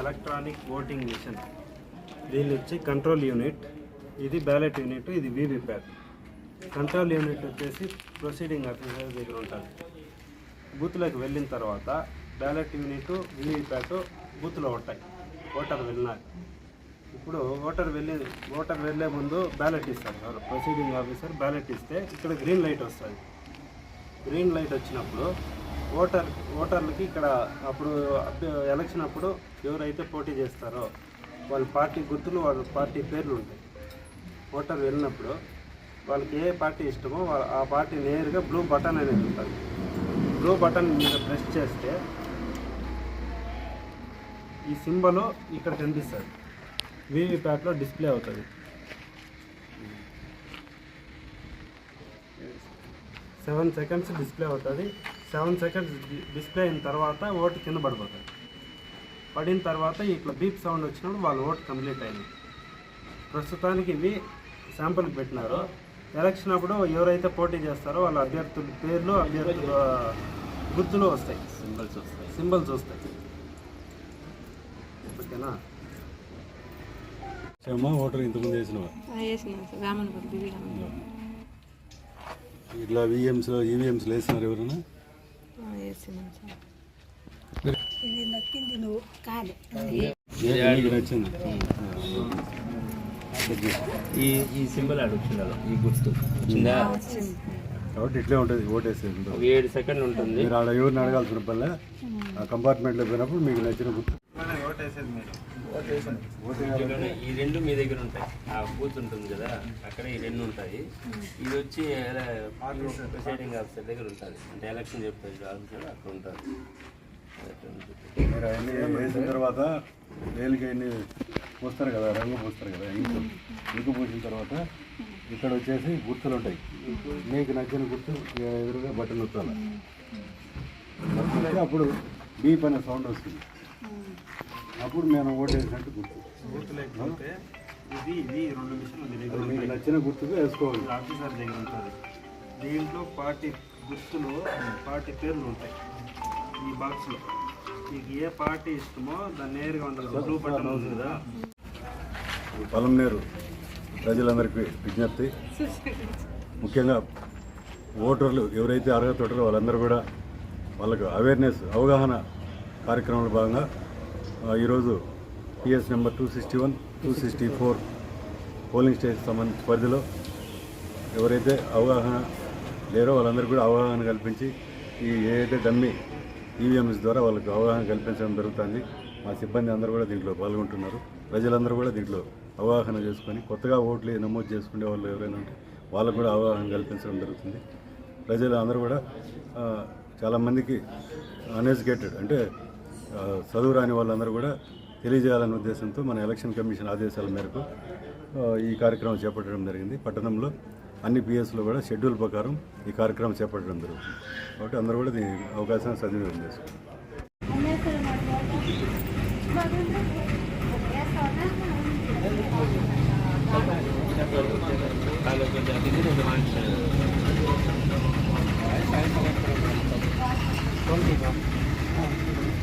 Electronic voting machine దీని వచ్చి control unit ఇది బ్యాలెట్ యూనిట్ ఇది వీవీప్యాట్ కంట్రోల్ యూనిట్ వచ్చేసి ప్రొసీడింగ్ ఆఫీసర్ దగ్గర ఉంటుంది. బూత్లోకి వెళ్ళిన తర్వాత బ్యాలెట్ యూనిట్ వీవీప్యాట్ బూత్లో ఉంటాయి. ఓటర్ వెళ్ళినాక. ఇప్పుడు ఓటర్ వెళ్ళి ఓటర్ వెళ్ళే ముందు బ్యాలెట్ ఇస్తారు సార్ ప్రొసీడింగ్ ఆఫీసర్ బ్యాలెట్ ఇస్తే ఇక్కడ గ్రీన్ లైట్ వస్తుంది. గ్రీన్ లైట్ వచ్చినప్పుడు ఓటర్ ఓటర్లకి ఇక్కడ అప్పుడు ఎలక్షన్ అప్పుడు ఎవరైతే పోటీ చేస్తారో వాళ్ళ పార్టీ గుర్తులు వాళ్ళ పార్టీ పేర్లు ఉంటాయి. ఓటర్ వెళ్ళినప్పుడు వాళ్ళకి ఏ పార్టీ ఇష్టమో ఆ పార్టీ నేరుగా బ్లూ బటన్ అనేది ఉంటుంది. బ్లూ బటన్ మీద ప్రెస్ చేస్తే ఈ సింబల్ ఇక్కడ కనిపిస్తుంది. వీవీప్యాట్లో డిస్ప్లే అవుతుంది. సెవెన్ సెకండ్స్ డిస్ప్లే అవుతుంది. సెవెన్ సెకండ్స్ డిస్ప్లే అయిన తర్వాత ఓటు కింద పడిపోతుంది పడిన తర్వాత ఇట్లా బీప్ సౌండ్ వచ్చినప్పుడు వాళ్ళ ఓటు కంప్లీట్ అయింది. ప్రస్తుతానికి ఇవి శాంపుల్కి పెట్టినారు. ఎలక్షన్ అప్పుడు ఎవరైతే పోటీ చేస్తారో వాళ్ళ అభ్యర్థుల పేర్లు అభ్యర్థుల గుర్తులు వస్తాయి. సింబల్స్ వస్తాయి. సింబల్స్ వస్తాయి. ఓకేనా? ఓటర్ ఇంతకుముందు వేసినాం ఇట్లా విఎంస్లో ఈవీఎంస్లో వేసినారు ఎవరైనా? ఇది నక్కింది నువ్వు కాదు. ఈ ఈ సింబల్ అడుగుతుంది ఈ గుర్తు. కాబట్టి ఇట్లే ఉంటుంది ఓటేసేది ఏడు సెకండ్లు ఉంటుంది. మీరు ఆడ ఎవరిని అడగాల్సిన పల్లె ఆ కంపార్ట్మెంట్లో పోయినప్పుడు మీకు నచ్చిన గుర్తు. ఓటేసేది మీరు. ఈ రెండు మీ దగ్గర ఉంటాయి. ఆ బూత్ ఉంటుంది కదా అక్కడ ఈ రెండు ఉంటాయి. ఇది వచ్చి ప్రిసైడింగ్ ఆఫీసర్ దగ్గర ఉంటుంది. అంటే ఎలక్షన్ చెప్తారు ఆఫీసర్ అక్కడ ఉంటారు. ఉంటుంది. మీరు అవన్నీ వేసిన తర్వాత వేలికి అన్ని పూస్తారు కదా రంగు పూస్తారు కదా ఇంకు. ఇంకు పూసిన తర్వాత ఇక్కడ వచ్చేసి గుర్తులు ఉంటాయి. మీకు నచ్చిన గుర్తు ఎదురుగా బట్టలు నొత్తాలి నొక్కితే అప్పుడు బీప్ అనే సౌండ్ వస్తుంది. అప్పుడు మేము ఓటేసినట్టు గుర్తు. బూత్ లేకపోతే ఇది ఇది రెండు మిషన్లు మీకు నచ్చిన గుర్తుగా వేసుకోవాలి. ఆఫీసర్ దగ్గర ఉంటుంది. దీంట్లో పార్టీ గుర్తులు పార్టీ పేర్లు ఉంటాయి. ఈ బాక్స్లో. మీకు ఏ పార్టీ ఇష్టమో దాన్ని నేరుగా ఉంటుంది బ్లూ బటన్ ఉంది కదా. పొలంనేరు ప్రజలందరికీ విజ్ఞప్తి. ముఖ్యంగా ఓటర్లు ఎవరైతే అర్హత ఉంటారో వాళ్ళందరూ కూడా వాళ్ళకు అవేర్నెస్ అవగాహన కార్యక్రమంలో భాగంగా ఈరోజు PS number two sixty one two sixty four polling station సంబంధించి పరిధిలో ఎవరైతే అవగాహన లేరో వాళ్ళందరూ కూడా అవగాహన కల్పించి ఈ ఏదైతే డమ్మీ ఈవీఎంఎస్ ద్వారా వాళ్ళకు అవగాహన కల్పించడం జరుగుతుంది. మా సిబ్బంది అందరూ కూడా దీంట్లో పాల్గొంటున్నారు. ప్రజలందరూ కూడా దీంట్లో అవగాహన చేసుకొని కొత్తగా ఓట్లు నమోదు చేసుకునే వాళ్ళు ఎవరైనా ఉంటే వాళ్ళకు కూడా అవగాహన కల్పించడం జరుగుతుంది. ప్రజలు అందరూ కూడా చాలామందికి అన్ఎడ్యుకేటెడ్ అంటే చదువు రాని వాళ్ళందరూ కూడా తెలియజేయాలనే ఉద్దేశంతో మన ఎలక్షన్ కమిషన్ ఆదేశాల మేరకు ఈ కార్యక్రమం చేపట్టడం జరిగింది. పట్టణంలో అన్ని పిఎస్లో కూడా షెడ్యూల్ ప్రకారం ఈ కార్యక్రమం చేపట్టడం జరుగుతుంది. కాబట్టి అందరూ కూడా దీని అవకాశాన్ని సద్వినియోగం చేసుకోవాలి. కాలు కొంచెం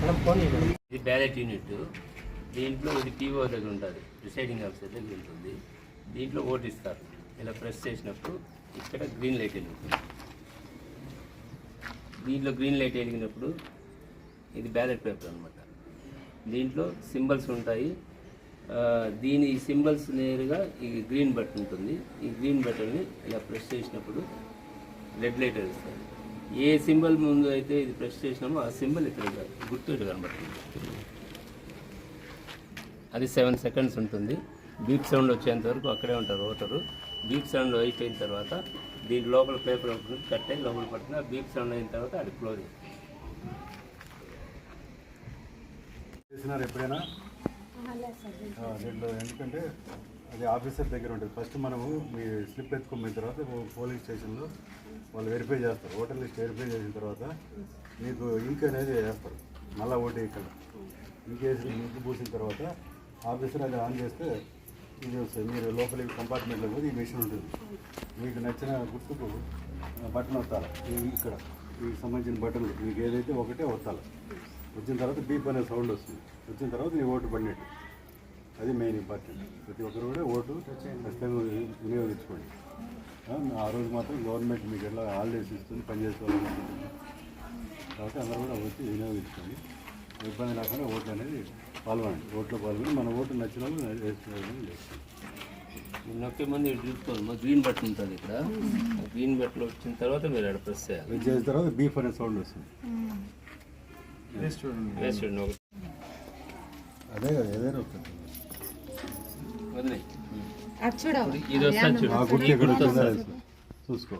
ఇది బ్యాలెట్ యూనిట్. దీంట్లో ఇది పీఓ దగ్గర ఉంటుంది. ప్రిసైడింగ్ ఆఫీసర్ దగ్గర ఉంటుంది. దీంట్లో ఓటు ఇస్తారు. ఇలా ప్రెస్ చేసినప్పుడు ఇక్కడ గ్రీన్ లైట్ వెలుగుతుంది. దీంట్లో గ్రీన్ లైట్ వెలిగినప్పుడు ఇది బ్యాలెట్ పేపర్ అనమాట దీంట్లో సింబల్స్ ఉంటాయి. దీని సింబల్స్ నేరుగా ఈ గ్రీన్ బటన్ ఉంటుంది. ఈ గ్రీన్ బటన్ని ఇలా ప్రెస్ చేసినప్పుడు రెడ్ లైట్ వేస్తారు ఏ సింబల్ ముందు అయితే ఇది ప్రెస్ చేసినామో ఆ సింబల్ ఇక్కడ గుర్తు కనబడుతుంది. అది సెవెన్ సెకండ్స్ ఉంటుంది. బీప్ సౌండ్ వచ్చేంత వరకు అక్కడే ఉంటారు ఓటరు బీప్ సౌండ్ అయిపోయిన తర్వాత దీని లోపల పేపర్ ఉంటుంది అయ్యి లోపల పట్టిన బీప్ సౌండ్ అయిన తర్వాత అది క్లోజ్ చేసినారు ఎప్పుడైనా? దీంట్లో ఎందుకంటే అది ఆఫీసర్ దగ్గర ఉంటుంది. ఫస్ట్ మనము మీ స్లిప్ ఎత్తుకున్న తర్వాత పోలీస్ స్టేషన్లో వాళ్ళు వెరిఫై చేస్తారు. ఓటర్ లిస్ట్ వెరిఫై చేసిన తర్వాత మీకు ఇంక్ అనేది వేస్తారు. మళ్ళా ఓటు ఇక్కడ. ఇంక్ వేసి ఇంక్ పూసిన తర్వాత ఆఫీసర్ అది ఆన్ చేస్తే ఇది వస్తుంది. మీరు లోపలికి కంపార్ట్మెంట్లో పోయి ఈ మిషన్ ఉంటుంది. మీకు నచ్చిన గుర్తుకు బటన్ వస్తారు ఇక్కడ మీకు సంబంధించిన బటన్లు మీకు ఏదైతే ఒకటే వస్తారు వచ్చిన తర్వాత బీప్ అనే సౌండ్ వస్తుంది. వచ్చిన తర్వాత నీ ఓటు పడినట్టు. అది మెయిన్ ఇంపార్టెంట్ ప్రతి ఒక్కరు కూడా ఓటు ఖచ్చితంగా వినియోగించుకోండి. ఆ, రోజు మాత్రం గవర్నమెంట్ మీకు ఎలా హాలిడేస్ ఇస్తుంది పనిచేసుకోవాలి కాబట్టి అందరూ కూడా వచ్చి వినియోగించుకోండి. ఇబ్బంది లేకుండా ఓట్లు అనేది పాల్గొనండి. ఓట్లో పాల్గొని మన ఓటు నచ్చిన వాళ్ళు వేసుకోవాలని లేదు మీరు నొక్కే ముందు చూసుకోవాలి మా గ్రీన్ బటన్ ఉంటుంది ఇక్కడ. గ్రీన్ బటన్ వచ్చిన తర్వాత మీరు అక్కడ ప్రెస్ చేయాలి. చేసిన తర్వాత బీఫ్ అనే సౌండ్ వస్తుంది. అదే కదా ఏదైనా వస్తుంది వదిలే. ఇది చూసుకో.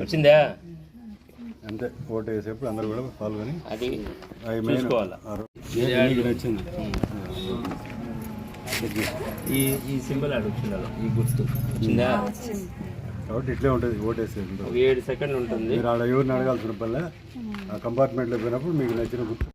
వచ్చిందా? అంతే ఓటు వేసేప్పుడు అందరూ కూడా పాల్గొని అది నచ్చింది ఈ ఈ సింబల్ ఆడ ఈ గుర్తు. వచ్చిందా? కాబట్టి ఇట్లే ఉంటుంది ఓటు వేసేది ఒక ఏడు సెకండ్లు ఉంటుంది. మీరు ఆడ ఎవరిని అడగాల్సిన పల్లె ఆ కంపార్ట్మెంట్లో పోయినప్పుడు మీకు నచ్చిన గుర్తు.